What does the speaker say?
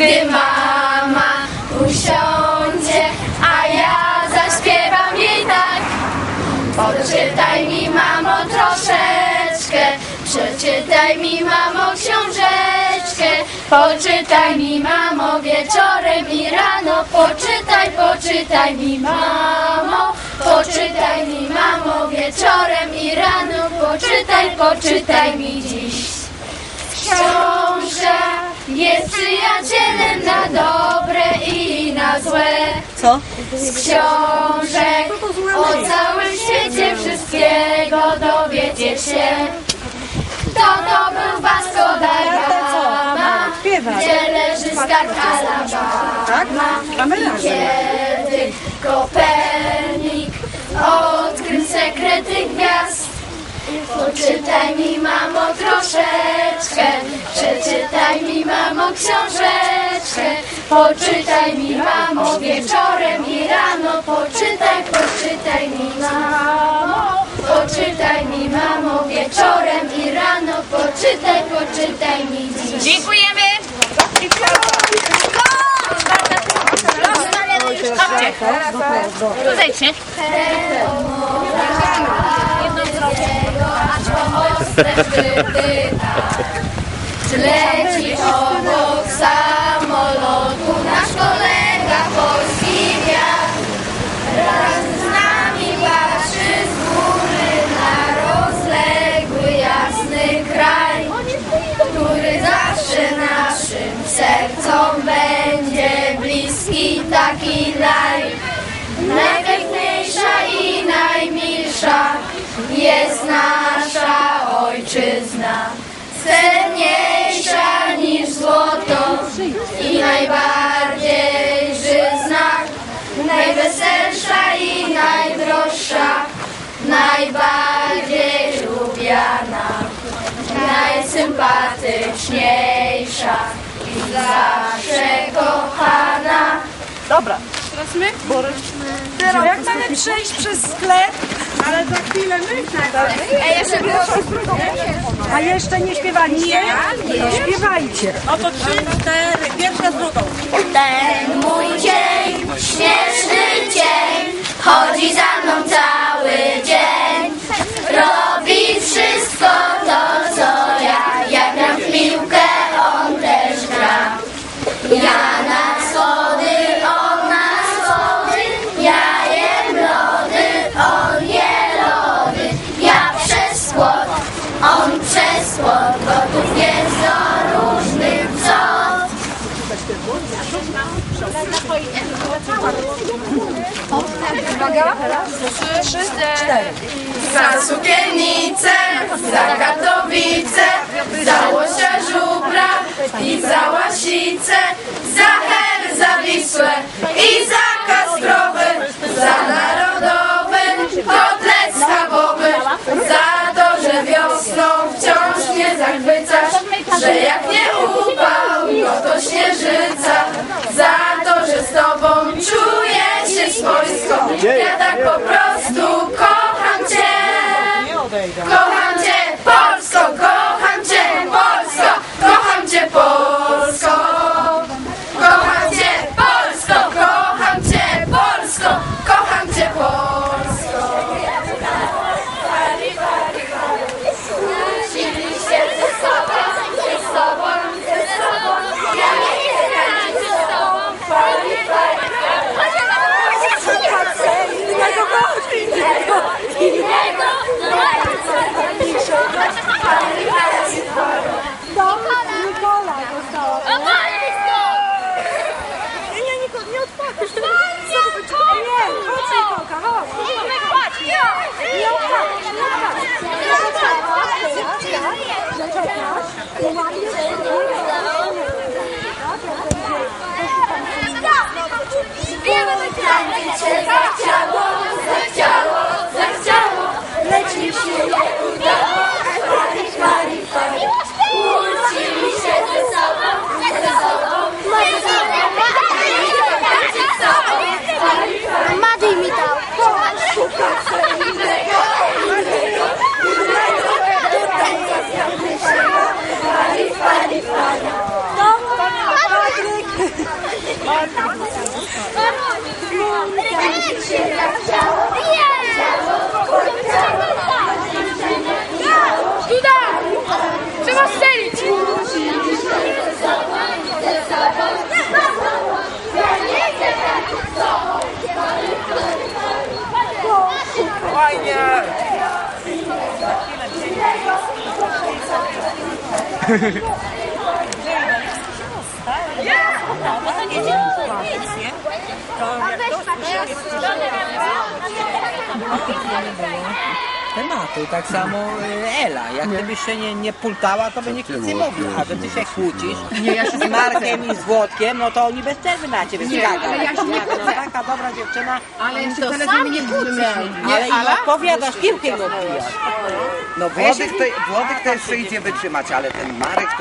gdy mama usiądzie, a ja zaśpiewam jej tak. Poczytaj mi, mamo, troszeczkę, przeczytaj mi, mamo, książeczkę. Poczytaj mi, mamo, wieczorem i rano, poczytaj, poczytaj mi, mamo. Poczytaj mi, mamo, wieczorem i rano, poczytaj, poczytaj mi dziś. Dobre i na złe. Co? Z książek o całym świecie wszystkiego dowiecie się. To to był Vasco da Gama, gdzie leży skarb Alabama. Tak? Mamy razem. Kiedy Kopernik odkrył sekrety gwiazd Poczytaj mi mamo troszeczkę. Przeczytaj mi mamo książeczkę. Poczytaj mi mamo wieczorem i rano. Poczytaj, poczytaj mi mamo. Poczytaj mi mamo wieczorem i rano. Poczytaj, poczytaj mi dziś. Dziękujemy. Chodźcie. drogiego, aż po mocne szczyty Czy leci obok sam jest nasza ojczyzna. Cenniejsza niż złoto i najbardziej żyzna. Najweselsza i najdroższa, najbardziej lubiana. Najsympatyczniejsza i zawsze kochana. Dobra. Teraz my? Teraz jak mamy przejść przez sklep? Ale za chwilę my. Ej, jeszcze było. A jeszcze nie śpiewaliście? To śpiewajcie. Oto trzy, cztery. Pierwsza z drugą. Ten mój dzień, śmieszny dzień, chodzi za mną cały Za sukiennicę, za Katowice, za łosia czuję się swojsko, ja 嘟嘟，怎么睡？快点！Tematu, tak samo y, Ela. Jak gdybyś się nie, nie pultała, to by nikt nic nie mówił. A że ty się kłócisz z Markiem i z Włodkiem, no to oni bez przerwy na ciebie skagają. ale ja się nie No taka dobra dziewczyna, Ale to sami nie wymyślili. ale im odpowiadasz, piłkę mu odbijasz. No Włodek to, Włodek to jeszcze idzie wytrzymać, ale ten Marek to